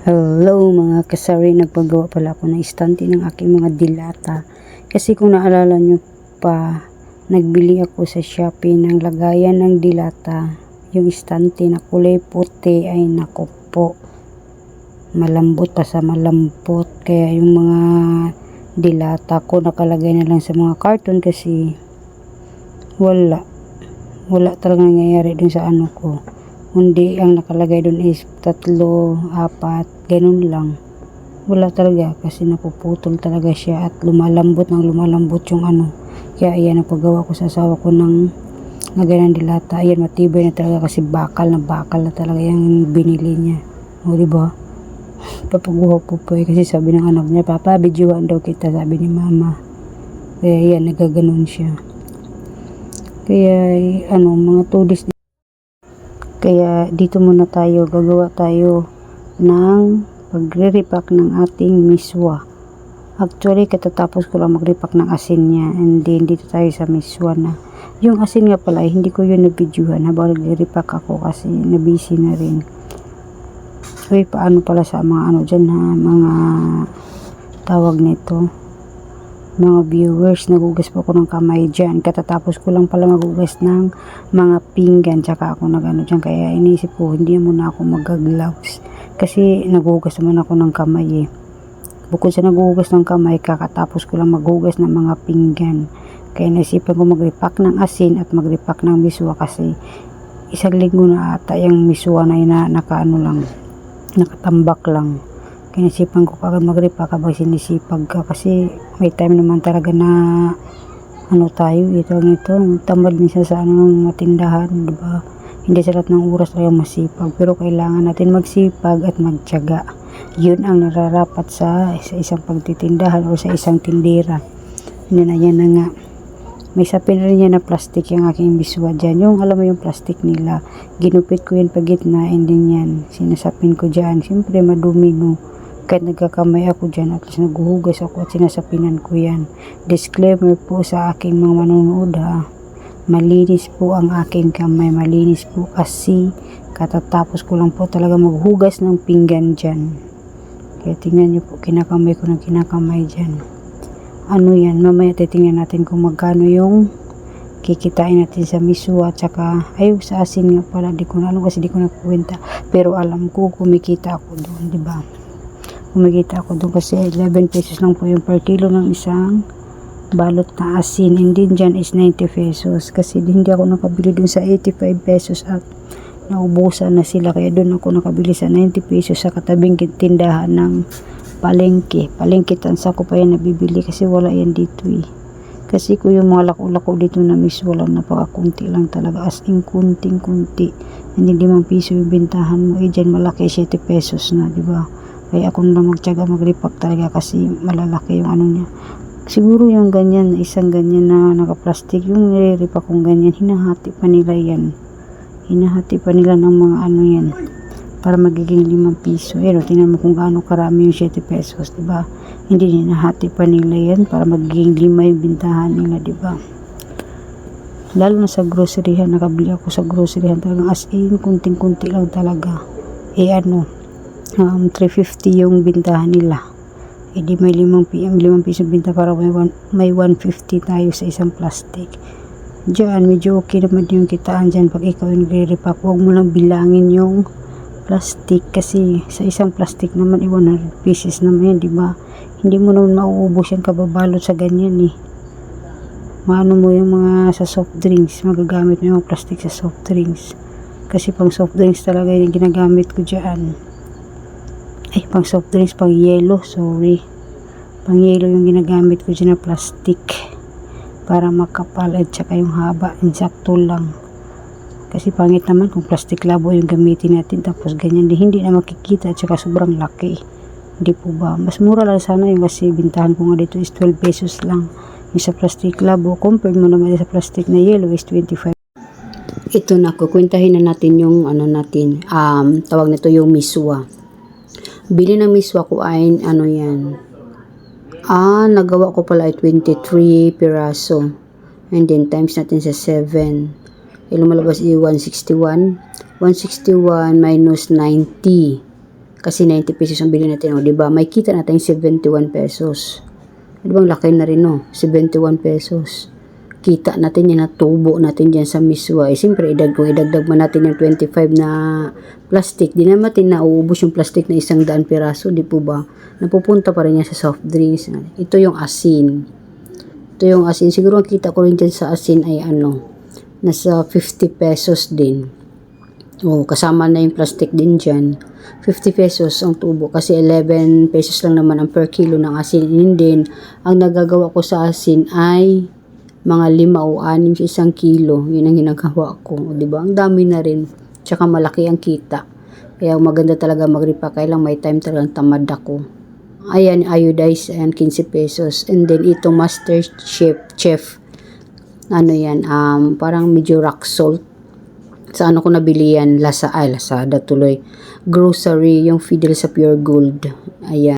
Hello mga kasari, nagpagawa pala ako ng istante ng aking mga dilata. Kasi kung naalala nyo pa, nagbili ako sa Shopee ng lagayan ng dilata. Yung istante na kulay puti ay nako po. Malambot pa sa malambot. Kaya yung mga dilata ko nakalagay na lang sa mga carton kasi wala. Wala talaga nangyayari dun sa ano ko. Hindi ang nakalagay doon is tatlo, apat, ganun lang. Wala talaga kasi napuputol talaga siya at lumalambot ng lumalambot yung ano. Kaya ayan ang paggawa ko sa asawa ko ng nagayan ng dilata. Ayan matibay na talaga kasi bakal na bakal na talaga yung binili niya. O diba? Papaguha po po eh, kasi sabi ng anak niya, Papa, bidyuhan daw kita, sabi ni Mama. Kaya yan, nagaganon siya. Kaya eh, ano, mga 2 days kaya dito muna tayo, gagawa tayo ng pagre-repack ng ating miswa. Actually, katatapos ko lang mag-repack ng asin niya and then dito tayo sa miswa na. Yung asin nga pala, eh, hindi ko yun nabidyuhan habang nagre-repack ako kasi nabisi na rin. Uy, paano pala sa mga ano dyan ha, mga tawag nito mga viewers, nagugas po ako ng kamay dyan. Katatapos ko lang pala magugas ng mga pinggan, tsaka ako nagano dyan. Kaya inisip ko, hindi muna ako mag-gloves. Kasi nagugas naman ako ng kamay eh. Bukod sa nagugas ng kamay, kakatapos ko lang maghugas ng mga pinggan. Kaya naisipan ko mag-repack ng asin at mag-repack ng miswa kasi isang linggo na ata yung miswa na ina, nakaano lang, nakatambak lang. Kinisipan ko kagad mag-repack habang sinisipag ka kasi may time naman talaga na ano tayo, ito nito, tamad minsan sa ano ng matindahan, di ba? Hindi sa lahat ng oras tayo masipag, pero kailangan natin magsipag at magtiyaga. Yun ang nararapat sa, sa isang pagtitindahan o sa isang tindera. Hindi na yan na nga. May sapin rin yan na plastic yung aking biswa dyan. Yung alam mo yung plastic nila. Ginupit ko yan pagitna and din yan. Sinasapin ko dyan. Siyempre madumi no. Kahit nagkakamay ako dyan, at least naghuhugas ako at sinasapinan ko yan. Disclaimer po sa aking mga manonood ha. Malinis po ang aking kamay. Malinis po kasi katatapos ko lang po talaga maghugas ng pinggan dyan. Kaya tingnan niyo po, kinakamay ko ng kinakamay dyan. Ano yan, mamaya titingnan natin kung magkano yung kikitain natin sa miswa at saka ay sa asin nga pala di ko na alam kasi di ko nakuwenta pero alam ko kumikita ako doon di ba kumikita ako doon kasi 11 pesos lang po yung per kilo ng isang balot na asin. And din dyan is 90 pesos. Kasi hindi ako nakabili doon sa 85 pesos at naubusan na sila. Kaya doon ako nakabili sa 90 pesos sa katabing tindahan ng palengke. Palengke tansa ko pa yan nabibili kasi wala yan dito eh. Kasi ko yung mga lako-lako dito na miss wala napakakunti lang talaga. As in kunting kunti hindi limang piso yung bintahan mo. Eh dyan malaki 7 pesos na di ba kaya ako na magtyaga mag-repack talaga kasi malalaki yung ano niya. Siguro yung ganyan, isang ganyan na naka-plastic, yung nire-repack kong ganyan, hinahati pa nila yan. Hinahati pa nila ng mga ano yan para magiging limang piso. No, tingnan mo kung gaano karami yung 7 pesos, di ba? Hindi hinahati pa nila yan para magiging lima yung bintahan nila, di ba? Lalo na sa groceryhan, nakabili ako sa groceryhan talagang as in, kunting-kunti lang talaga. Eh ano, um, 350 yung bintahan nila. E di may 5 PM, 5 piso binta para may, one, may 150 tayo sa isang plastic. Diyan, medyo okay naman yung kitaan dyan pag ikaw yung nagre-repack. Huwag mo lang bilangin yung plastic kasi sa isang plastic naman, eh, 100 pieces naman yan, di ba? Hindi mo naman mauubos yan kababalot sa ganyan eh. Maano mo yung mga sa soft drinks, magagamit mo yung plastic sa soft drinks. Kasi pang soft drinks talaga yung ginagamit ko dyan ay pang soft drinks pang yelo sorry. Pang yelo yung ginagamit ko dyan na plastic. Para makapal at saka yung haba insakto lang. Kasi pangit naman kung plastic labo yung gamitin natin tapos ganyan. Din hindi na makikita at saka sobrang laki. Hindi po ba? Mas mura lang sana yung kasi bintahan ko nga dito is 12 pesos lang. Yung sa plastic labo compared mo naman sa plastic na yellow is 25 ito na kukwentahin na natin yung ano natin um, tawag nito yung miswa Bili ng miswa ko ay ano yan. Ah, nagawa ko pala ay 23 piraso. And then times natin sa 7. Eh, lumalabas ay 161. 161 minus 90. Kasi 90 pesos ang bili natin, o, di ba? May kita natin 71 pesos. Di ba, ang laki na rin, no? 71 pesos. Kita natin yan, na tubo natin dyan sa miswa. Eh, siyempre, idag, kung idagdag man natin yung 25 na plastic, di naman natin nauubos yung plastic na isang daan piraso, di po ba? Napupunta pa rin yan sa soft drinks. Ito yung asin. Ito yung asin. Siguro ang kita ko rin dyan sa asin ay ano, nasa 50 pesos din. O, kasama na yung plastic din dyan. 50 pesos ang tubo kasi 11 pesos lang naman ang per kilo ng asin. And then, ang nagagawa ko sa asin ay mga lima o anim sa isang kilo. Yun ang ginagawa ko. O, diba? Ang dami na rin. Tsaka malaki ang kita. Kaya maganda talaga magripa. Kailang may time talagang tamad ako. Ayan, iodized. Ayan, 15 pesos. And then, itong master chef, chef ano yan, um, parang medyo rock salt. Sa ano ko nabili yan, Lasa, ay, Lazada tuloy. Grocery, yung Fidel sa Pure Gold. Ayan.